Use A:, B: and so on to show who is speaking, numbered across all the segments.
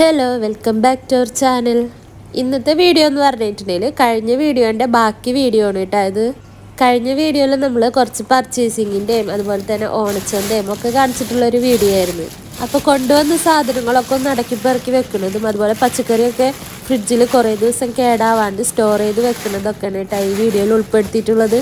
A: Hello welcome back to our channel ഇന്നത്തെ video എന്ന് പറഞ്ഞിട്ടുണ്ടെങ്കിൽ കഴിഞ്ഞ വീഡിയോന്റെ ബാക്കി വീഡിയോ ആണ് കേട്ടോ ഇത്. കഴിഞ്ഞ വീഡിയോയിൽ നമ്മൾ കുറച്ച് പർച്ചേസിങ്ങിന്റെയും അതുപോലെ തന്നെ ഓണച്ചന്തയും ഒക്കെ കാണിച്ചിട്ടുള്ള ഒരു വീഡിയോ ആയിരുന്നു. അപ്പോൾ കൊണ്ടുവന്ന സാധനങ്ങളൊക്കെ ഒന്ന് അടക്കി പെറുക്കി വെക്കുന്നതും അതുപോലെ പച്ചക്കറിയൊക്കെ ഫ്രിഡ്ജിൽ കുറേ ദിവസം കേടാവാണ്ട് സ്റ്റോർ ചെയ്ത് വെക്കുന്നതൊക്കെയാണ് കേട്ടോ ഈ വീഡിയോയിൽ ഉൾപ്പെടുത്തിയിട്ടുള്ളത്.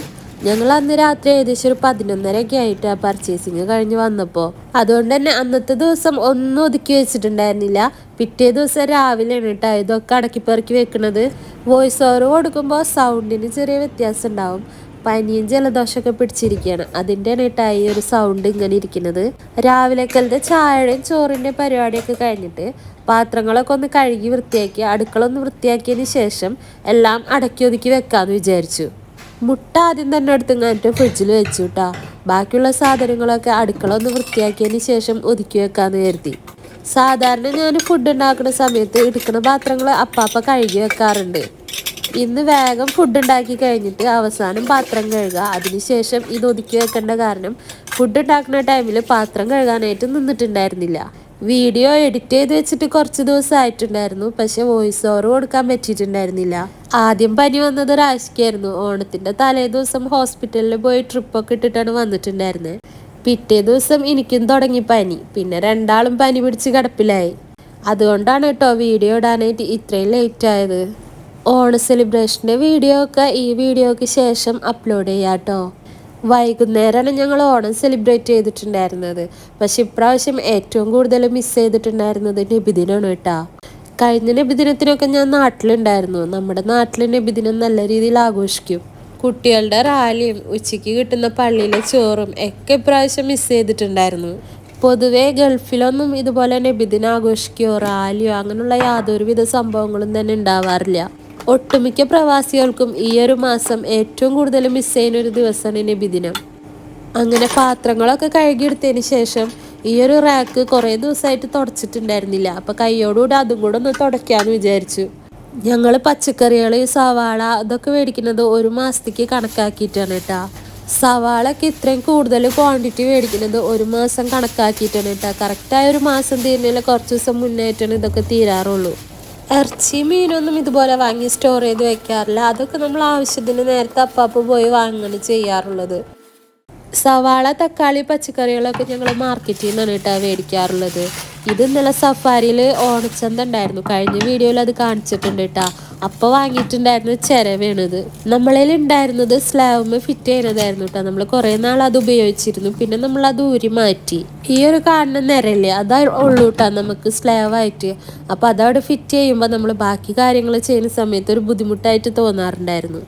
A: ഞങ്ങൾ അന്ന് രാത്രി ഏകദേശം ഒരു പതിനൊന്നരയൊക്കെ ആയിട്ട് ആ പർച്ചേസിങ് കഴിഞ്ഞ് വന്നപ്പോൾ അതുകൊണ്ട് തന്നെ അന്നത്തെ ദിവസം ഒന്നും ഒതുക്കി വെച്ചിട്ടുണ്ടായിരുന്നില്ല. പിറ്റേ ദിവസം രാവിലെ കേട്ടോ ഇതൊക്കെ അടക്കി പെറുക്കി വെക്കുന്നത് വോയിസ് ഓവർ കൊടുക്കുമ്പോൾ സൗണ്ടിന് ചെറിയ വ്യത്യാസം ഉണ്ടാവും. പനിയും ജലദോഷമൊക്കെ പിടിച്ചിരിക്കുകയാണ്. അതിന്റെ ഈ ഒരു സൗണ്ട് ഇങ്ങനെ ഇരിക്കുന്നത്. രാവിലേക്കലത്തെ ചായയുടെയും ചോറിന്റെ പരിപാടിയൊക്കെ കഴിഞ്ഞിട്ട് പാത്രങ്ങളൊക്കെ ഒന്ന് കഴുകി വൃത്തിയാക്കി അടുക്കള ഒന്ന് വൃത്തിയാക്കിയതിന് ശേഷം എല്ലാം അടക്കി ഒതുക്കി വെക്കാമെന്ന് വിചാരിച്ചു. മുട്ട ആദ്യം തന്നെ എടുത്ത് ഇങ്ങോട്ട് ഫ്രിഡ്ജിൽ വെച്ചു കേട്ടോ ബാക്കിയുള്ള സാധനങ്ങളൊക്കെ അടുക്കള ഒന്ന് വൃത്തിയാക്കിയതിന് ശേഷം ഒതുക്കി വെക്കാമെന്ന് കരുതി. സാധാരണ ഞാൻ ഫുഡ് ഉണ്ടാക്കുന്ന സമയത്ത് എടുക്കുന്ന പാത്രങ്ങൾ അപ്പാപ്പ കഴുകി വെക്കാറുണ്ട്. ഇന്ന് വേഗം ഫുഡ് ഉണ്ടാക്കി കഴിഞ്ഞിട്ട് അവസാനം പാത്രം കഴുകുക അതിനുശേഷം ഇത് ഒതുക്കി വെക്കേണ്ട കാരണം ഫുഡ് ഉണ്ടാക്കുന്ന ടൈമിൽ പാത്രം കഴുകാനായിട്ട് നിന്നിട്ടുണ്ടായിരുന്നില്ല. വീഡിയോ എഡിറ്റ് ചെയ്ത് വെച്ചിട്ട് കുറച്ച് ദിവസമായിട്ടുണ്ടായിരുന്നു. പക്ഷെ വോയിസ് ഓവർ കൊടുക്കാൻ പറ്റിയിട്ടുണ്ടായിരുന്നില്ല. ആദ്യം പനി വന്നത് ഒരാഴ്ചക്കായിരുന്നു ഓണത്തിന്റെ തലേ ദിവസം ഹോസ്പിറ്റലിൽ പോയി ട്രിപ്പൊക്കെ ഇട്ടിട്ടാണ് വന്നിട്ടുണ്ടായിരുന്നത് പിറ്റേ ദിവസം എനിക്കും തുടങ്ങി പനി. പിന്നെ രണ്ടാളും പനി പിടിച്ച് കിടപ്പിലായി. അതുകൊണ്ടാണ് കേട്ടോ വീഡിയോ ഇടാനായിട്ട് ഇത്രയും ലേറ്റ് ആയത്. ഓണ സെലിബ്രേഷന്റെ വീഡിയോ ഒക്കെ ഈ വീഡിയോക്ക് ശേഷം അപ്ലോഡ് ചെയ്യാം കേട്ടോ. വൈകുന്നേരമാണ് ഞങ്ങൾ ഓണം സെലിബ്രേറ്റ് ചെയ്തിട്ടുണ്ടായിരുന്നത്. പക്ഷെ ഇപ്രാവശ്യം ഏറ്റവും കൂടുതൽ മിസ് ചെയ്തിട്ടുണ്ടായിരുന്നത് നബിദിനാണ് കേട്ടോ. കഴിഞ്ഞ നബിദിനത്തിനൊക്കെ ഞാൻ നാട്ടിലുണ്ടായിരുന്നു. നമ്മുടെ നാട്ടിൽ നബിദിനം നല്ല രീതിയിൽ ആഘോഷിക്കും. കുട്ടികളുടെ റാലിയും ഉച്ചയ്ക്ക് കിട്ടുന്ന പള്ളിയിലെ ചോറും ഒക്കെ ഇപ്രാവശ്യം മിസ് ചെയ്തിട്ടുണ്ടായിരുന്നു. പൊതുവേ ഗൾഫിലൊന്നും ഇതുപോലെ നബിദിനം ആഘോഷിക്കുകയോ റാലിയോ അങ്ങനെയുള്ള യാതൊരുവിധ സംഭവങ്ങളും തന്നെ ഉണ്ടാവാറില്ല. ഒട്ടുമിക്ക പ്രവാസികൾക്കും ഈ ഒരു മാസം ഏറ്റവും കൂടുതൽ മിസ് ചെയ്യുന്ന ഒരു ദിവസമാണ് നബിദിനം. അങ്ങനെ പാത്രങ്ങളൊക്കെ കഴുകിയെടുത്തതിന് ശേഷം ഈ ഒരു റാക്ക് കുറേ ദിവസമായിട്ട് തുടച്ചിട്ടുണ്ടായിരുന്നില്ല. അപ്പം കൈയോടുകൂടി അതും കൂടെ ഒന്ന് തുടയ്ക്കാമെന്ന് വിചാരിച്ചു. ഞങ്ങൾ പച്ചക്കറികൾ സവാള അതൊക്കെ മേടിക്കുന്നത് ഒരു മാസത്തേക്ക് കണക്കാക്കിയിട്ടാണ് കേട്ടോ. സവാളൊക്കെ ഇത്രയും കൂടുതൽ ക്വാണ്ടിറ്റി മേടിക്കുന്നത് ഒരു മാസം കണക്കാക്കിയിട്ടാണ് കേട്ടോ. കറക്റ്റായ ഒരു മാസം തീരുന്നതിൽ കുറച്ച് ദിവസം മുന്നേറ്റാണ് ഇതൊക്കെ തീരാറുള്ളൂ. ഇറച്ചി മീനൊന്നും ഇതുപോലെ വാങ്ങി സ്റ്റോർ ചെയ്ത് വെക്കാറില്ല. അതൊക്കെ നമ്മൾ ആവശ്യത്തിന് നേരത്തെ അപ്പാപ്പ് പോയി വാങ്ങുകയാണ് ചെയ്യാറുള്ളത്. സവാള തക്കാളി പച്ചക്കറികളൊക്കെ ഞങ്ങൾ മാർക്കറ്റിൽ നിന്നാണ് കേട്ടോ മേടിക്കാറുള്ളത്. ഇത് ഇന്നലെ സഫാരിയിൽ ഓണച്ചന്ത ഉണ്ടായിരുന്നു. കഴിഞ്ഞ വീഡിയോയിൽ അത് കാണിച്ചിട്ടുണ്ട് കേട്ടോ അപ്പോൾ വാങ്ങിയിട്ടുണ്ടായിരുന്നു ചിരവേണത് നമ്മളിൽ ഉണ്ടായിരുന്നത് സ്ലാബ് ഫിറ്റ് ചെയ്യുന്നതായിരുന്നു കേട്ടോ നമ്മൾ കുറേ നാൾ അത് ഉപയോഗിച്ചിരുന്നു. പിന്നെ നമ്മൾ അത് ഊരി മാറ്റി. ഈ ഒരു കാണുന്ന നിരല്ലേ അതാ ഉള്ളൂ കേട്ടോ നമുക്ക് സ്ലാവായിട്ട് അപ്പോൾ അതവിടെ ഫിറ്റ് ചെയ്യുമ്പോൾ നമ്മൾ ബാക്കി കാര്യങ്ങൾ ചെയ്യുന്ന സമയത്ത് ഒരു ബുദ്ധിമുട്ടായിട്ട് തോന്നാറുണ്ടായിരുന്നു.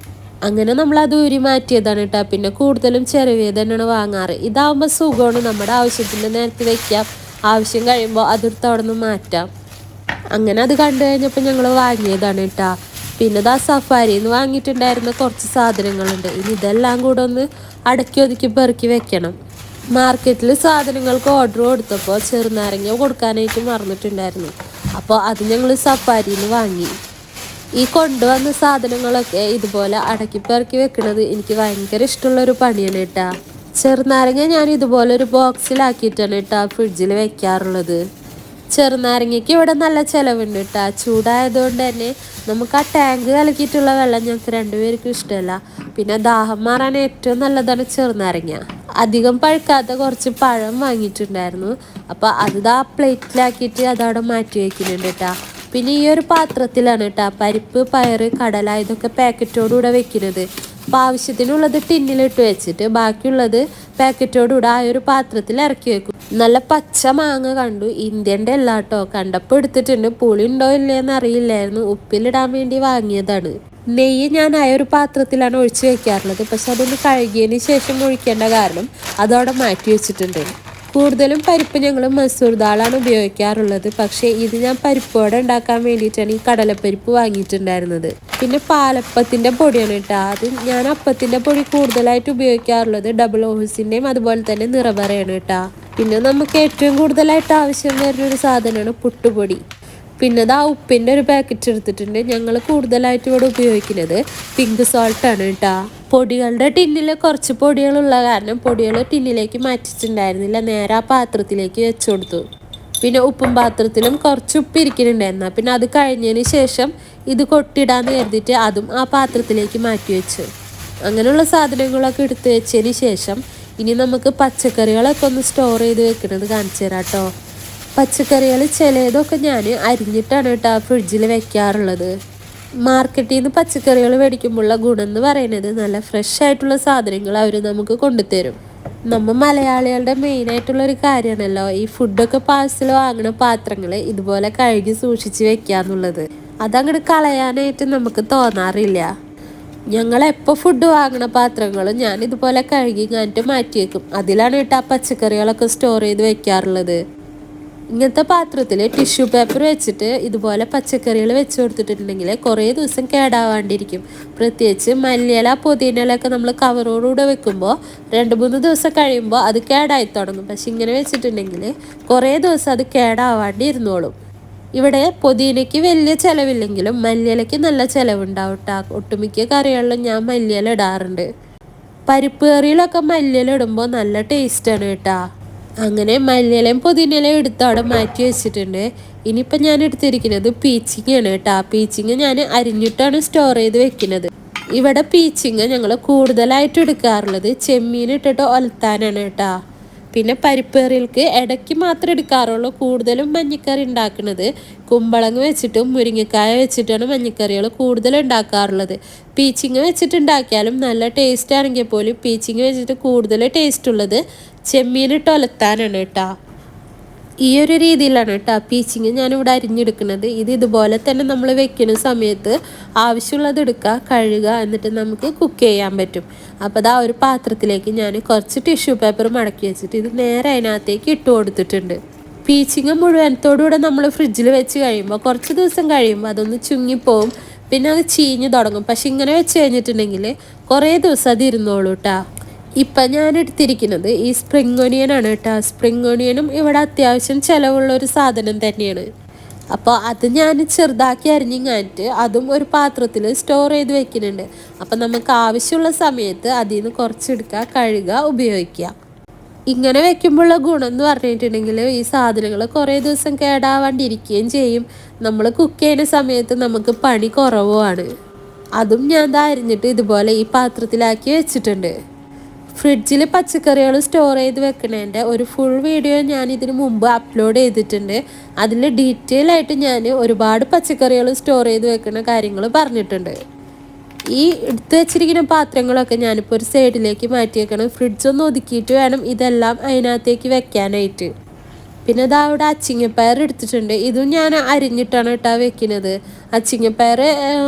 A: അങ്ങനെ നമ്മൾ അത് ഊരി മാറ്റിയതാണ് കേട്ടോ പിന്നെ കൂടുതലും ചെറുവിയ തന്നെയാണ് വാങ്ങാറ്. ഇതാവുമ്പോൾ സുഖമാണ്. നമ്മുടെ ആവശ്യത്തിന്റെ നേരത്തെ വെക്കാം. ആവശ്യം കഴിയുമ്പോൾ അതെടുത്ത് അവിടെ നിന്ന് മാറ്റാം. അങ്ങനെ അത് കണ്ടു കഴിഞ്ഞപ്പോൾ ഞങ്ങൾ വാങ്ങിയതാണ് കേട്ടോ പിന്നെ ദാ സഫാരിയിൽ നിന്ന് വാങ്ങിയിട്ടുണ്ടായിരുന്ന കുറച്ച് സാധനങ്ങളുണ്ട്. ഇനി ഇതെല്ലാം കൂടെ ഒന്ന് അടക്കി ഒതുക്കി പെറുക്കി വെക്കണം. മാർക്കറ്റിൽ സാധനങ്ങൾക്ക് ഓർഡർ കൊടുത്തപ്പോൾ ചെറുനാരങ്ങ കൊടുക്കാനായിട്ട് മറന്നിട്ടുണ്ടായിരുന്നു. അപ്പോൾ അത് ഞങ്ങൾ സഫാരിയിൽ നിന്ന് വാങ്ങി. ഈ കൊണ്ടുവന്ന സാധനങ്ങളൊക്കെ ഇതുപോലെ അടക്കി പെറുക്കി വെക്കുന്നത് എനിക്ക് ഭയങ്കര ഇഷ്ടമുള്ളൊരു പണിയാണ് കേട്ടാ ചെറുനാരങ്ങ ഞാൻ ഇതുപോലെ ഒരു ബോക്സിലാക്കിയിട്ടാണ് കേട്ടാ ഫ്രിഡ്ജിൽ വെക്കാറുള്ളത്. ചെറുനാരങ്ങയ്ക്ക് ഇവിടെ നല്ല ചിലവുണ്ട് കേട്ടാ ചൂടായതുകൊണ്ട് തന്നെ നമുക്ക് ആ ടാങ്ക് കലക്കിയിട്ടുള്ള വെള്ളം ഞങ്ങൾക്ക് രണ്ടുപേർക്കും ഇഷ്ടമല്ല. പിന്നെ ദാഹം മാറാൻ ഏറ്റവും നല്ലതാണ് ചെറുനാരങ്ങ. അധികം പഴുക്കാത്ത കുറച്ച് പഴം വാങ്ങിയിട്ടുണ്ടായിരുന്നു. അപ്പോൾ അത് ആ പ്ലേറ്റിലാക്കിയിട്ട് അതവിടെ മാറ്റി വയ്ക്കുന്നുണ്ട് കേട്ടാ പിന്നെ ഈ ഒരു പാത്രത്തിലാണ് കേട്ടോ പരിപ്പ് പയറ് കടല ഇതൊക്കെ പാക്കറ്റോടുകൂടെ വെക്കുന്നത്. അപ്പോൾ ആവശ്യത്തിനുള്ളത് ടിന്നിലിട്ട് വെച്ചിട്ട് ബാക്കിയുള്ളത് പാക്കറ്റോടുകൂടെ ആ ഒരു പാത്രത്തിൽ ഇറക്കി വെക്കും. നല്ല പച്ച മാങ്ങ കണ്ടു. ഇന്ത്യന്റെ അല്ല കേട്ടോ. കണ്ടപ്പോൾ എടുത്തിട്ടുണ്ട്. പുളി ഉണ്ടോ ഇല്ലയെന്ന് അറിയില്ലായിരുന്നു. ഉപ്പിലിടാൻ വേണ്ടി വാങ്ങിയതാണ്. നെയ്യ് ഞാൻ ആ ഒരു പാത്രത്തിലാണ് ഒഴിച്ച് വെക്കാറുള്ളത്. പക്ഷെ അതൊന്ന് കഴുകിയതിന് ശേഷം ഒഴിക്കേണ്ട കാരണം അതവിടെ മാറ്റി വെച്ചിട്ടുണ്ട്. കൂടുതലും പരിപ്പ് ഞങ്ങൾ മസൂർ ദാളാണ് ഉപയോഗിക്കാറുള്ളത്. പക്ഷേ ഇത് ഞാൻ പരിപ്പോടെ ഉണ്ടാക്കാൻ വേണ്ടിയിട്ടാണ് ഈ കടലപ്പരിപ്പ് വാങ്ങിയിട്ടുണ്ടായിരുന്നത്. പിന്നെ പാലപ്പത്തിന്റെ പൊടിയാണ് കേട്ടോ. അത് ഞാൻ അപ്പത്തിന്റെ പൊടി കൂടുതലായിട്ട് ഉപയോഗിക്കാറുള്ളത് ഡബിൾ ഓഹസിന്റെയും അതുപോലെ തന്നെ നിറവറയാണ് കേട്ടോ. പിന്നെ നമുക്ക് ഏറ്റവും കൂടുതലായിട്ട് ആവശ്യം വരുന്ന ഒരു സാധനമാണ് പുട്ടുപൊടി. പിന്നെ അത് ആ ഉപ്പിന്റെ ഒരു പാക്കറ്റ് എടുത്തിട്ടുണ്ട്. ഞങ്ങൾ കൂടുതലായിട്ട് ഇവിടെ ഉപയോഗിക്കുന്നത് പിങ്ക് സോൾട്ടാണ് കേട്ടോ. പൊടികളുടെ ടിന്നിൽ കുറച്ച് പൊടികളുള്ള കാരണം പൊടികൾ ടിന്നിലേക്ക് മാറ്റിച്ചിട്ടുണ്ടായിരുന്നില്ല. നേരെ ആ പാത്രത്തിലേക്ക് വെച്ചു കൊടുത്തു. പിന്നെ ഉപ്പും പാത്രത്തിലും കുറച്ച് ഉപ്പ് ഇരിക്കുന്നുണ്ടായിരുന്നു പിന്നെ അത് കഴിഞ്ഞതിന് ശേഷം ഇത് കൊട്ടിടാന്ന് കരുതിയിട്ട് അതും ആ പാത്രത്തിലേക്ക് മാറ്റി വെച്ചു. അങ്ങനെയുള്ള സാധനങ്ങളൊക്കെ എടുത്ത് വെച്ചതിന് ശേഷം ഇനി നമുക്ക് പച്ചക്കറികളൊക്കെ ഒന്ന് സ്റ്റോർ ചെയ്ത് വെക്കുന്നത് കാണിച്ചു തരാം കേട്ടോ. പച്ചക്കറികൾ ചിലതൊക്കെ ഞാൻ അരിഞ്ഞിട്ടാണ് കേട്ടോ ഫ്രിഡ്ജിൽ വെക്കാറുള്ളത്. മാർക്കറ്റിൽ നിന്ന് പച്ചക്കറികൾ മേടിക്കുമ്പോഴുള്ള ഗുണം എന്ന് പറയുന്നത് നല്ല ഫ്രഷ് ആയിട്ടുള്ള സാധനങ്ങൾ അവർ നമുക്ക് കൊണ്ടുതരും. നമ്മൾ മലയാളികളുടെ മെയിൻ ആയിട്ടുള്ള ഒരു കാര്യമാണല്ലോ ഈ ഫുഡൊക്കെ പാഴ്സൽ വാങ്ങുന്ന പാത്രങ്ങൾ ഇതുപോലെ കഴുകി സൂക്ഷിച്ച് വെക്കുക എന്നുള്ളത്. അതങ്ങോട്ട് കളയാനായിട്ട് നമുക്ക് തോന്നാറില്ല. ഞങ്ങൾ എപ്പോൾ ഫുഡ് വാങ്ങണ പാത്രങ്ങളും ഞാൻ ഇതുപോലെ കഴുകി കഴിഞ്ഞിട്ട് മാറ്റി വെക്കും അതിലാണ് കേട്ടോ പച്ചക്കറികളൊക്കെ സ്റ്റോർ ചെയ്ത് വെക്കാറുള്ളത്. ഇങ്ങനത്തെ പാത്രത്തിൽ ടിഷ്യൂ പേപ്പർ വെച്ചിട്ട് ഇതുപോലെ പച്ചക്കറികൾ വെച്ച് കൊടുത്തിട്ടുണ്ടെങ്കിൽ കുറേ ദിവസം കേടാവാണ്ടിരിക്കും. പ്രത്യേകിച്ച് മല്ലിയില പുതിനയിലൊക്കെ നമ്മൾ കവറോടുകൂടെ വെക്കുമ്പോൾ രണ്ട് മൂന്ന് ദിവസം കഴിയുമ്പോൾ അത് കേടായി തുടങ്ങും. പക്ഷെ ഇങ്ങനെ വെച്ചിട്ടുണ്ടെങ്കിൽ കുറേ ദിവസം അത് കേടാവാണ്ടി ഇരുന്നോളും ഇവിടെ പുതിനയ്ക്ക് വലിയ ചിലവില്ലെങ്കിലും മല്ലിയിലയ്ക്ക് നല്ല ചിലവുണ്ടാവും കേട്ടോ ഒട്ടുമിക്ക കറികളിലും ഞാൻ മല്ലിയില ഇടാറുണ്ട്. പരിപ്പ് കറിയിലൊക്കെ മല്ലിയില ഇടുമ്പോൾ നല്ല ടേസ്റ്റാണ് കേട്ടോ. അങ്ങനെ മല്ലിയിലയും പുതിനയിലയും എടുത്ത് അവിടെ മാറ്റി വെച്ചിട്ടുണ്ട്. ഇനിയിപ്പോൾ ഞാൻ എടുത്തിരിക്കുന്നത് പീച്ചിങ്ങാണ് കേട്ടോ. പീച്ചിങ് ഞാൻ അരിഞ്ഞിട്ടാണ് സ്റ്റോർ ചെയ്ത് വെക്കുന്നത്. ഇവിടെ പീച്ചിങ് ഞങ്ങൾ കൂടുതലായിട്ട് എടുക്കാറുള്ളത് ചെമ്മീൻ ഇട്ടിട്ട് ഒലത്താനാണ് കേട്ടോ. പിന്നെ പരിപ്പേറികൾക്ക് ഇടയ്ക്ക് മാത്രമേ എടുക്കാറുള്ളൂ. കൂടുതലും മഞ്ഞക്കറി ഉണ്ടാക്കുന്നത് കുമ്പളങ്ങ് വെച്ചിട്ടും മുരിങ്ങക്കായ വെച്ചിട്ടാണ് മഞ്ഞക്കറികൾ കൂടുതൽ ഉണ്ടാക്കാറുള്ളത്. പീച്ചിങ് വെച്ചിട്ടുണ്ടാക്കിയാലും നല്ല ടേസ്റ്റ് ആണെങ്കിൽ പോലും പീച്ചിങ് വെച്ചിട്ട് കൂടുതൽ ടേസ്റ്റ് ഉള്ളത് ചെമ്മീനിട്ട് ഒലത്താനാണ് കേട്ടോ. ഈ ഒരു രീതിയിലാണ് കേട്ടോ പീച്ചിങ് ഞാനിവിടെ അരിഞ്ഞെടുക്കുന്നത്. ഇത് ഇതുപോലെ തന്നെ നമ്മൾ വെക്കുന്ന സമയത്ത് ആവശ്യമുള്ളത് എടുക്കുക കഴുകുക എന്നിട്ട് നമുക്ക് കുക്ക് ചെയ്യാൻ പറ്റും. അപ്പോൾ അതാ ഒരു പാത്രത്തിലേക്ക് ഞാൻ കുറച്ച് ടിഷ്യൂ പേപ്പർ മടക്കി വെച്ചിട്ട് ഇത് നേരെ അതിനകത്തേക്ക് ഇട്ട് കൊടുത്തിട്ടുണ്ട്. പീച്ചിങ് മുഴുവനത്തോടുകൂടെ നമ്മൾ ഫ്രിഡ്ജിൽ വെച്ച് കഴിയുമ്പോൾ കുറച്ച് ദിവസം കഴിയുമ്പോൾ അതൊന്ന് ചുങ്ങിപ്പോവും. പിന്നെ അത് ചീഞ്ഞ് തുടങ്ങും. പക്ഷെ ഇങ്ങനെ വെച്ച് കഴിഞ്ഞിട്ടുണ്ടെങ്കിൽ കുറേ ദിവസം അത് ഇരുന്നോളൂ കേട്ടോ. ഇപ്പം ഞാൻ എടുത്തിരിക്കുന്നത് ഈ സ്പ്രിംഗ് ഒനിയൻ ആണ് കേട്ടോ സ്പ്രിംഗ് ഒനിയനും ഇവിടെ അത്യാവശ്യം ചിലവുള്ള ഒരു സാധനം തന്നെയാണ്. അപ്പോൾ അത് ഞാൻ ചെറുതാക്കി അരിഞ്ഞിങ്ങാനിട്ട് അതും ഒരു പാത്രത്തിൽ സ്റ്റോർ ചെയ്ത് വെക്കുന്നുണ്ട്. അപ്പം നമുക്ക് ആവശ്യമുള്ള സമയത്ത് അതിൽ നിന്ന് കുറച്ചെടുക്കുക കഴുകുക ഉപയോഗിക്കുക. ഇങ്ങനെ വെക്കുമ്പോഴുള്ള ഗുണം എന്ന് പറഞ്ഞിട്ടുണ്ടെങ്കിൽ ഈ സാധനങ്ങൾ കുറേ ദിവസം കേടാവാണ്ടിരിക്കുകയും ചെയ്യും. നമ്മൾ കുക്ക് ചെയ്യുന്ന സമയത്ത് നമുക്ക് പണി കുറവുമാണ്. അതും ഞാൻ അരിഞ്ഞിട്ട് ഇതുപോലെ ഈ പാത്രത്തിലാക്കി വെച്ചിട്ടുണ്ട്. ഫ്രിഡ്ജിൽ പച്ചക്കറികൾ സ്റ്റോർ ചെയ്ത് വെക്കണേന്റെ ഒരു ഫുൾ വീഡിയോ ഞാൻ ഇതിന് മുമ്പ് അപ്ലോഡ് ചെയ്തിട്ടുണ്ട്. അതിൽ ഡീറ്റെയിൽ ആയിട്ട് ഞാൻ ഒരുപാട് പച്ചക്കറികൾ സ്റ്റോർ ചെയ്ത് വെക്കുന്ന കാര്യങ്ങൾ പറഞ്ഞിട്ടുണ്ട്. ഈ എടുത്തു വെച്ചിരിക്കുന്ന പാത്രങ്ങളൊക്കെ ഞാനിപ്പോൾ ഒരു സൈഡിലേക്ക് മാറ്റി വെക്കണം ഫ്രിഡ്ജ് ഒന്ന് ഒതുക്കിയിട്ട് വേണം ഇതെല്ലാം അതിനകത്തേക്ക് വെക്കാനായിട്ട്. പിന്നെ ഇതാ അവിടെ അച്ചിങ്ങപ്പയർ എടുത്തിട്ടുണ്ട്. ഇതും ഞാൻ അരിഞ്ഞിട്ടാണ് കേട്ടോ വെക്കുന്നത്. അച്ചിങ്ങപ്പയർ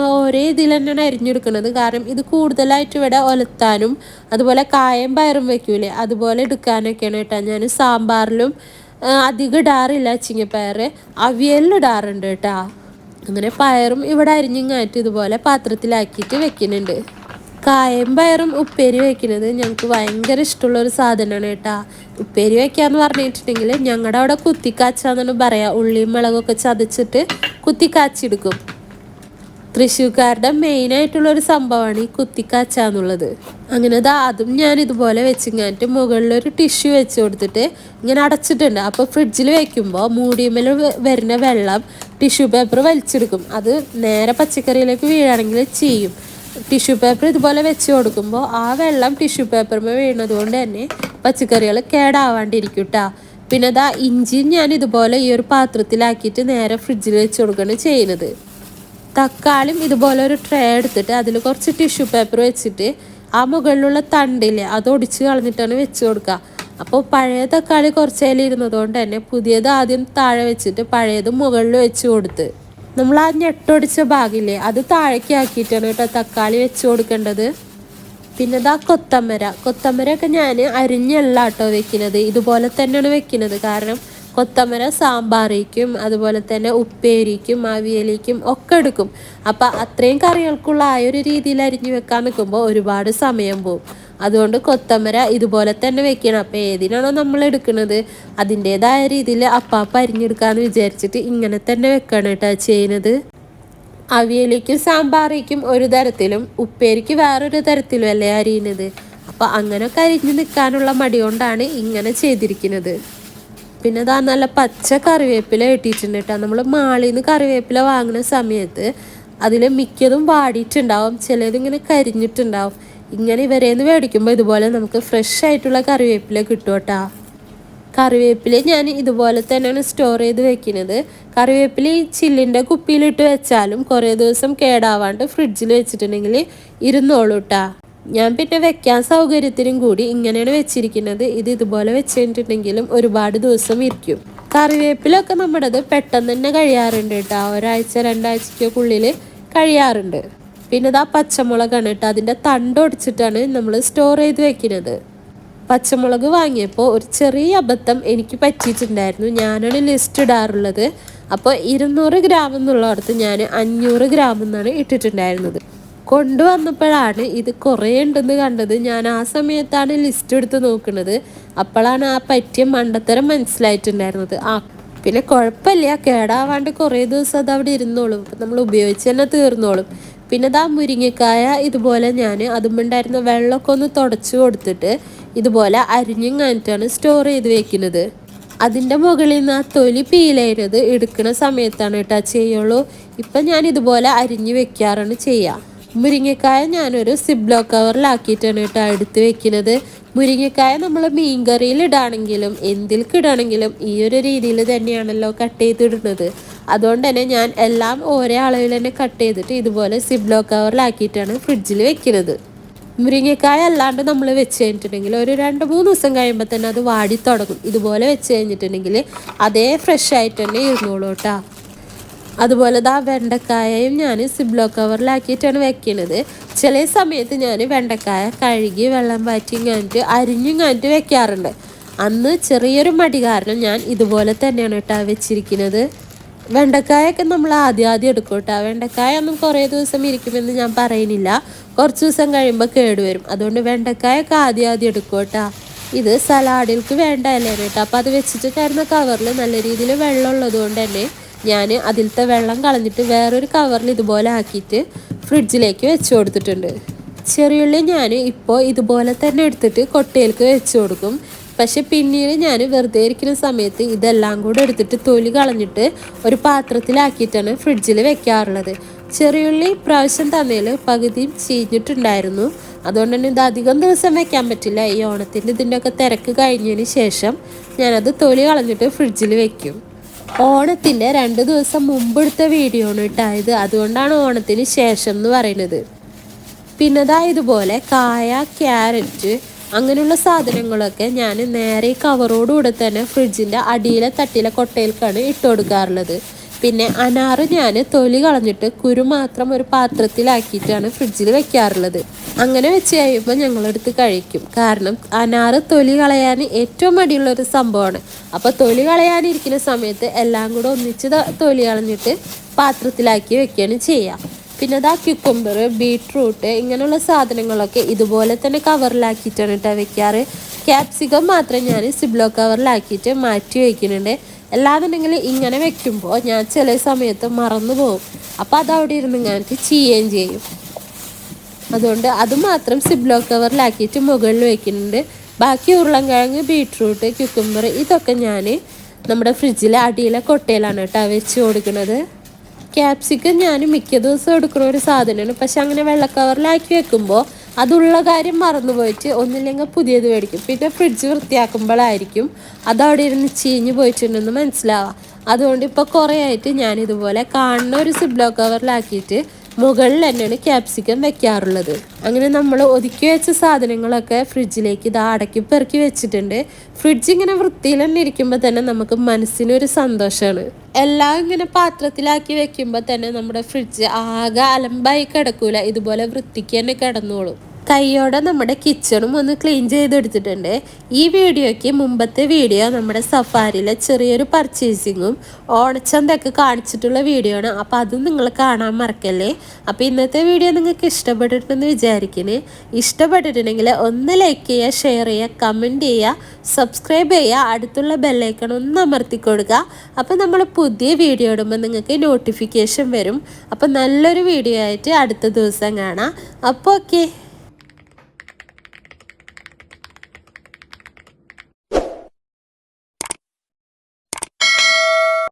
A: ഒരേ ഇതിൽ തന്നെയാണ് അരിഞ്ഞെടുക്കുന്നത്. കാരണം ഇത് കൂടുതലായിട്ട് ഇവിടെ ഒലത്താനും അതുപോലെ കായം പയറും വെക്കൂലേ അതുപോലെ എടുക്കാനൊക്കെയാണ് കേട്ടോ ഞാൻ സാമ്പാറിലും അധികം ഇടാറില്ല അച്ചിങ്ങപ്പയർ. അവിയലിലിടാറുണ്ട് കേട്ടോ. അങ്ങനെ പയറും ഇവിടെ അരിഞ്ഞിങ്ങായിട്ട് ഇതുപോലെ പാത്രത്തിലാക്കിയിട്ട് വെക്കുന്നുണ്ട്. കായം പയറും ഉപ്പേരി വയ്ക്കുന്നത് ഞങ്ങൾക്ക് ഭയങ്കര ഇഷ്ടമുള്ള ഒരു സാധനമാണ് കേട്ടോ. ഉപ്പേരി വെക്കാന്ന് പറഞ്ഞിട്ടുണ്ടെങ്കിൽ ഞങ്ങളുടെ അവിടെ കുത്തിക്കാച്ചാന്നാണ് പറയാ. ഉള്ളിയും മുളകൊക്കെ ചതച്ചിട്ട് കുത്തിക്കാച്ചെടുക്കും. മെയിൻ ആയിട്ടുള്ള ഒരു സംഭവമാണ് ഈ കുത്തിക്കാച്ച എന്നുള്ളത് അങ്ങനെ അത് അതും ഞാൻ ഇതുപോലെ വെച്ചിങ്ങാനിട്ട് മുകളിൽ ഒരു ടിഷ്യൂ വെച്ച് കൊടുത്തിട്ട് ഇങ്ങനെ അടച്ചിട്ടുണ്ട്. അപ്പോൾ ഫ്രിഡ്ജിൽ വെക്കുമ്പോൾ മൂടിയുമ്മൽ വരുന്ന വെള്ളം ടിഷ്യൂ പേപ്പർ വലിച്ചെടുക്കും. അത് നേരെ പച്ചക്കറിയിലേക്ക് വീഴാണെങ്കിൽ ചെയ്യും. ടിഷ്യൂ പേപ്പർ ഇതുപോലെ വെച്ച് കൊടുക്കുമ്പോൾ ആ വെള്ളം ടിഷ്യൂ പേപ്പറിൽ വീണത് കൊണ്ട് തന്നെ പച്ചക്കറികൾ കേടാവാണ്ടിരിക്കും പിന്നെ അതാ ഇഞ്ചി ഞാൻ ഇതുപോലെ ഈ ഒരു പാത്രത്തിലാക്കിയിട്ട് നേരെ ഫ്രിഡ്ജിൽ വെച്ച് കൊടുക്കുകയാണ് ചെയ്യുന്നത്. തക്കാളിയും ഇതുപോലെ ഒരു ട്രേ എടുത്തിട്ട് അതിൽ കുറച്ച് ടിഷ്യൂ പേപ്പർ വെച്ചിട്ട് ആ മുകളിലുള്ള തണ്ടില്ലേ അത് ഒടിച്ച് കളഞ്ഞിട്ടാണ് വെച്ച് കൊടുക്കുക. അപ്പോൾ പഴയ തക്കാളി കുറച്ചേലിരുന്നതുകൊണ്ട് തന്നെ പുതിയത് ആദ്യം താഴെ വെച്ചിട്ട് പഴയത് മുകളിൽ വെച്ച് കൊടുത്ത് നമ്മൾ ആ ഞെട്ടൊടിച്ച ഭാഗില്ലേ അത് താഴേക്ക് ആക്കിയിട്ടാണ് കേട്ടോ തക്കാളി വെച്ച് കൊടുക്കേണ്ടത്. പിന്നെ ഇതാ കൊത്തമര കൊത്തമരയൊക്കെ ഞാൻ അരിഞ്ഞല്ല കേട്ടോ വെക്കുന്നത്. ഇതുപോലെ തന്നെയാണ് വെക്കുന്നത്. കാരണം കൊത്തമര സാമ്പാറിക്കും അതുപോലെ തന്നെ ഉപ്പേരിക്കും അവിയലിക്കും ഒക്കെ എടുക്കും. അപ്പം അത്രയും കറികൾക്കുള്ള ആ ഒരു രീതിയിൽ അരിഞ്ഞു വെക്കാൻ നിൽക്കുമ്പോൾ ഒരുപാട് സമയം പോകും അതുകൊണ്ട് കൊത്തമര ഇതുപോലെ തന്നെ വെക്കണം. അപ്പം ഏതിനാണോ നമ്മൾ എടുക്കുന്നത്? അതിന്റെതായ രീതിയിൽ അപ്പാപ്പ അരിഞ്ഞെടുക്കാമെന്ന് വിചാരിച്ചിട്ട് ഇങ്ങനെ തന്നെ വെക്കണം കേട്ടോ ചെയ്യുന്നത്. അവിയലിക്കും സാമ്പാറിക്കും ഒരു തരത്തിലും ഉപ്പേരിക്ക് വേറൊരു തരത്തിലും അല്ലേ അരിയുന്നത്? അപ്പോൾ അങ്ങനെ കരിഞ്ഞ് നിൽക്കാനുള്ള മടി കൊണ്ടാണ് ഇങ്ങനെ ചെയ്തിരിക്കുന്നത്. പിന്നെ ഇതാ നല്ല പച്ച കറിവേപ്പില കിട്ടിയിട്ടുണ്ട് കേട്ടോ. നമ്മൾ മാളിൽ നിന്ന് കറിവേപ്പില വാങ്ങുന്ന സമയത്ത് അതിൽ മിക്കതും വാടിയിട്ടുണ്ടാവും. ചിലതിങ്ങനെ കരിഞ്ഞിട്ടുണ്ടാവും. ഇങ്ങനെ ഇവരേന്ന് മേടിക്കുമ്പോൾ ഇതുപോലെ നമുക്ക് ഫ്രഷ് ആയിട്ടുള്ള കറിവേപ്പില കിട്ടും കറിവേപ്പില ഞാൻ ഇതുപോലെ തന്നെയാണ് സ്റ്റോർ ചെയ്ത് വെക്കുന്നത്. കറിവേപ്പില ഈ ചില്ലിന്റെ കുപ്പിയിലിട്ട് വെച്ചാലും കുറേ ദിവസം കേടാവാണ്ട് ഫ്രിഡ്ജിൽ വെച്ചിട്ടുണ്ടെങ്കിൽ ഇരുന്നോളൂ കേട്ടാ ഞാൻ പിന്നെ വെക്കാൻ സൗകര്യത്തിനും കൂടി ഇങ്ങനെയാണ് വെച്ചിരിക്കുന്നത്. ഇത് ഇതുപോലെ വെച്ചിട്ടുണ്ടെങ്കിലും ഒരുപാട് ദിവസം ഇരിക്കും. കറിവേപ്പിലൊക്കെ നമ്മുടേത് പെട്ടെന്ന് തന്നെ കഴിയാറുണ്ട് കേട്ടോ. ഒരാഴ്ച രണ്ടാഴ്ചയ്ക്കുള്ളിൽ കഴിയാറുണ്ട്. പിന്നെ ഇതാ പച്ചമുളകാണ് കേട്ടോ. അതിന്റെ തണ്ടൊടിച്ചിട്ടാണ് നമ്മൾ സ്റ്റോർ ചെയ്ത് വെക്കുന്നത്. പച്ചമുളക് വാങ്ങിയപ്പോൾ ഒരു ചെറിയ അബദ്ധം എനിക്ക് പറ്റിയിട്ടുണ്ടായിരുന്നു. ഞാനാണ് ലിസ്റ്റ് ഇടാറുള്ളത്. അപ്പോൾ ഇരുന്നൂറ് ഗ്രാം എന്നുള്ളടത്ത് ഞാൻ അഞ്ഞൂറ് ഗ്രാം എന്നാണ് ഇട്ടിട്ടുണ്ടായിരുന്നത്. കൊണ്ടുവന്നപ്പോഴാണ് ഇത് കുറേ ഉണ്ടെന്ന് കണ്ടത്. ഞാൻ ആ സമയത്താണ് ലിസ്റ്റ് എടുത്ത് നോക്കുന്നത്. അപ്പോഴാണ് ആ പറ്റിയ മണ്ടത്തരം മനസ്സിലായിട്ടുണ്ടായിരുന്നത്. ആ പിന്നെ കുഴപ്പമില്ല. കേടാവാണ്ട് കുറേ ദിവസം അത് അവിടെ ഇരുന്നോളും നമ്മൾ ഉപയോഗിച്ച് തന്നെ തീർന്നോളും. പിന്നെ ദാ മുരിങ്ങക്കായ ഇതുപോലെ ഞാൻ അതുമുണ്ടായിരുന്ന വെള്ളമൊക്കെ ഒന്ന് തുടച്ചു കൊടുത്തിട്ട് ഇതുപോലെ അരിഞ്ഞും കാണിട്ടാണ് സ്റ്റോർ ചെയ്ത് വെക്കുന്നത്. അതിന്റെ മുകളിൽ നിന്ന് ആ തൊലി പീലരുത് എടുക്കുന്ന സമയത്താണ് കേട്ടോ ചെയ്യുള്ളൂ. ഇപ്പം ഞാൻ ഇതുപോലെ അരിഞ്ഞ് വെക്കാറാണ് ചെയ്യുക. മുരിങ്ങക്കായ ഞാനൊരു സിബ്ലോ കവറിലാക്കിയിട്ടാണ് കേട്ടോ എടുത്ത് വെക്കുന്നത്. മുരിങ്ങക്കായ നമ്മൾ മീൻകറിയിൽ ഇടാണെങ്കിലും എന്തിൽക്ക് ഇടാണെങ്കിലും ഈ ഒരു രീതിയിൽ തന്നെയാണല്ലോ കട്ട് ചെയ്തിടുന്നത്. അതുകൊണ്ട് തന്നെ ഞാൻ എല്ലാം ഒരേ അളവിൽ തന്നെ കട്ട് ചെയ്തിട്ട് ഇതുപോലെ സിബ്ലോ കവറിലാക്കിയിട്ടാണ് ഫ്രിഡ്ജിൽ വെക്കുന്നത്. മുരിങ്ങക്കായ അല്ലാണ്ട് നമ്മൾ വെച്ച് കഴിഞ്ഞിട്ടുണ്ടെങ്കിൽ ഒരു രണ്ട് മൂന്ന് ദിവസം കഴിയുമ്പോൾ തന്നെ അത് വാടി തുടങ്ങും. ഇതുപോലെ വെച്ച് കഴിഞ്ഞിട്ടുണ്ടെങ്കിൽ അതേ ഫ്രഷ് ആയിട്ട് തന്നെ ഇരുന്നോളൂ കേട്ടോ. അതുപോലെ ദാ വെണ്ടക്കായയും ഞാൻ സിബ്ലോ കവറിലാക്കിയിട്ടാണ് വെക്കുന്നത് ചില സമയത്ത് ഞാൻ വെണ്ടക്കായ കഴുകി വെള്ളം വാറ്റി കാണിട്ട് അരിഞ്ഞും കാണിട്ട് വെക്കാറുണ്ട്. അന്ന് ചെറിയൊരു മടി കാരണം ഞാൻ ഇതുപോലെ തന്നെയാണ് കേട്ടോ വെച്ചിരിക്കുന്നത്. വെണ്ടക്കായൊക്കെ നമ്മൾ ആദ്യം ആദ്യം എടുക്കും കേട്ടോ. വെണ്ടക്കായ ഒന്നും കുറേ ദിവസം ഇരിക്കുമെന്ന് ഞാൻ പറയുന്നില്ല. കുറച്ച് ദിവസം കഴിയുമ്പോൾ കേടുവരും അതുകൊണ്ട് വെണ്ടക്കായൊക്കെ ആദ്യം ആദ്യം എടുക്കും കേട്ടോ. ഇത് സലാഡിൽക്ക് വേണ്ട അല്ലേ കേട്ടോ. അപ്പോൾ അത് വെച്ചിട്ട് കവറിൽ നല്ല രീതിയിൽ വെള്ളം ഉള്ളത് കൊണ്ട് തന്നെ ഞാൻ അതിലത്തെ വെള്ളം കളഞ്ഞിട്ട് വേറൊരു കവറിൽ ഇതുപോലെ ആക്കിയിട്ട് ഫ്രിഡ്ജിലേക്ക് വെച്ച് കൊടുത്തിട്ടുണ്ട്. ചെറിയുള്ളി ഞാൻ ഇപ്പോൾ ഇതുപോലെ തന്നെ എടുത്തിട്ട് കൊട്ടയിലേക്ക് വെച്ച് കൊടുക്കും. പക്ഷെ പിന്നീട് ഞാൻ വെറുതെ ഇരിക്കുന്ന സമയത്ത് ഇതെല്ലാം കൂടെ എടുത്തിട്ട് തൊലി കളഞ്ഞിട്ട് ഒരു പാത്രത്തിലാക്കിയിട്ടാണ് ഫ്രിഡ്ജിൽ വെക്കാറുള്ളത്. ചെറിയുള്ളി പ്രാവശ്യം തന്നതിൽ പകുതിയും ചീഞ്ഞിട്ടുണ്ടായിരുന്നു. അതുകൊണ്ട് തന്നെ ഇത് അധികം ദിവസം വെക്കാൻ പറ്റില്ല. ഈ ഓണത്തിന്റെ ഇതിന്റെയൊക്കെ തിരക്ക് കഴിഞ്ഞതിന് ശേഷം ഞാനത് തൊലി കളഞ്ഞിട്ട് ഫ്രിഡ്ജിൽ വെക്കും. ഓണത്തിന്റെ രണ്ട് ദിവസം മുമ്പ് എടുത്ത വീഡിയോ ആണ് ഇട്ടായത്. അതുകൊണ്ടാണ് ഓണത്തിന് ശേഷം എന്ന് പറയുന്നത്. പിന്നതാ ഇതുപോലെ കായ ക്യാരറ്റ് അങ്ങനെയുള്ള സാധനങ്ങളൊക്കെ ഞാൻ നേരെ കവറോടുകൂടെ തന്നെ ഫ്രിഡ്ജിന്റെ അടിയിലെ തട്ടിലെ കൊട്ടയിലേക്കാണ് ഇട്ട് കൊടുക്കാറുള്ളത്. പിന്നെ അനാറ് ഞാൻ തൊലി കളഞ്ഞിട്ട് കുരു മാത്രം ഒരു പാത്രത്തിലാക്കിയിട്ടാണ് ഫ്രിഡ്ജിൽ വെക്കാറുള്ളത്. അങ്ങനെ വെച്ച് കഴിയുമ്പോൾ ഞങ്ങളെടുത്ത് കഴിക്കും. കാരണം അനാറ് തൊലി കളയാൻ ഏറ്റവും മടിയുള്ള ഒരു സംഭവമാണ്. അപ്പോൾ തൊലി കളയാനിരിക്കുന്ന സമയത്ത് എല്ലാം കൂടെ ഒന്നിച്ച് തൊലി കളഞ്ഞിട്ട് പാത്രത്തിലാക്കി വെക്കുകയാണ് ചെയ്യുക പിന്നെ അതാ ക്യുക്കുംബർ ബീട്രൂട്ട് ഇങ്ങനെയുള്ള സാധനങ്ങളൊക്കെ ഇതുപോലെ തന്നെ കവറിലാക്കിയിട്ടാണ് കേട്ടോ വെക്കാറ്. ക്യാപ്സിക്കം മാത്രം ഞാൻ സിബ്ലോ കവറിലാക്കിയിട്ട് മാറ്റി വയ്ക്കുന്നുണ്ട് അല്ലാന്നുണ്ടെങ്കിൽ ഇങ്ങനെ വെക്കുമ്പോൾ ഞാൻ ചില സമയത്ത് മറന്നു പോകും. അപ്പോൾ അത് അവിടെ ഇരുന്ന് ഇങ്ങനത്തെ ചെയ്യുകയും ചെയ്യും. അതുകൊണ്ട് അത് മാത്രം സിബ്ലോ കവറിലാക്കിയിട്ട് മുകളിൽ വെക്കുന്നുണ്ട്. ബാക്കി ഉരുളൻകിഴങ്ങ് ബീട്രൂട്ട് ക്യുക്കുംബർ ഇതൊക്കെ ഞാൻ നമ്മുടെ ഫ്രിഡ്ജിലെ അടിയിലെ കൊട്ടയിലാണ് കേട്ടോ വെച്ച് കൊടുക്കുന്നത്. ക്യാപ്സിക്കം ഞാൻ മിക്ക ദിവസവും എടുക്കുന്ന ഒരു സാധനമാണ്. പക്ഷെ അങ്ങനെ വെള്ള കവറിലാക്കി വെക്കുമ്പോൾ അതുള്ള കാര്യം മറന്നു പോയിട്ട് ഒന്നില്ലെങ്കിൽ പുതിയത് മേടിക്കും. പിന്നെ ഫ്രിഡ്ജ് വൃത്തിയാക്കുമ്പോഴായിരിക്കും അതവിടെ ഇരുന്ന് ചീഞ്ഞ് പോയിട്ടുണ്ടെന്ന് മനസ്സിലാവാം അതുകൊണ്ട് ഇപ്പോൾ കുറേ ആയിട്ട് ഞാനിതുപോലെ കാണുന്ന ഒരു സിബ്ലോ കവറിലാക്കിയിട്ട് മുകളിൽ തന്നെയാണ് ക്യാപ്സിക്കം വെക്കാറുള്ളത്. അങ്ങനെ നമ്മൾ ഒതുക്കി വെച്ച സാധനങ്ങളൊക്കെ ഫ്രിഡ്ജിലേക്ക് ഇത് അടക്കി പെറുക്കി വെച്ചിട്ടുണ്ട്. ഫ്രിഡ്ജ് ഇങ്ങനെ വൃത്തിയിൽ തന്നെ ഇരിക്കുമ്പോൾ തന്നെ നമുക്ക് മനസ്സിനൊരു സന്തോഷമാണ് എല്ലാം ഇങ്ങനെ പാത്രത്തിലാക്കി വെക്കുമ്പോൾ തന്നെ നമ്മുടെ ഫ്രിഡ്ജ് ആകെ അലമ്പായി കിടക്കൂല. ഇതുപോലെ വൃത്തിക്ക് തന്നെ കിടന്നോളും. കൈയോടെ നമ്മുടെ കിച്ചണും ഒന്ന് ക്ലീൻ ചെയ്തെടുത്തിട്ടുണ്ട്. ഈ വീഡിയോയ്ക്ക് മുമ്പത്തെ വീഡിയോ നമ്മുടെ സഫാരിയിലെ ചെറിയൊരു പർച്ചേസിങ്ങും ഓണച്ചന്തൊക്കെ കാണിച്ചിട്ടുള്ള വീഡിയോ ആണ്. അപ്പോൾ അതും നിങ്ങൾ കാണാൻ മറക്കല്ലേ? അപ്പോൾ ഇന്നത്തെ വീഡിയോ നിങ്ങൾക്ക് ഇഷ്ടപ്പെട്ടിട്ടുണ്ടെന്ന് വിചാരിക്കുന്നത് ഇഷ്ടപ്പെട്ടിട്ടുണ്ടെങ്കിൽ ഒന്ന് ലൈക്ക് ചെയ്യുക ഷെയർ ചെയ്യുക കമന്റ് ചെയ്യുക സബ്സ്ക്രൈബ് ചെയ്യുക അടുത്തുള്ള ബെല്ലൈക്കൺ ഒന്ന് അമർത്തി കൊടുക്കുക. അപ്പോൾ നമ്മൾ പുതിയ വീഡിയോ ഇടുമ്പോൾ നിങ്ങൾക്ക് നോട്ടിഫിക്കേഷൻ വരും. അപ്പോൾ നല്ലൊരു വീഡിയോ ആയിട്ട് അടുത്ത ദിവസം കാണാം. അപ്പോൾ ഓക്കെ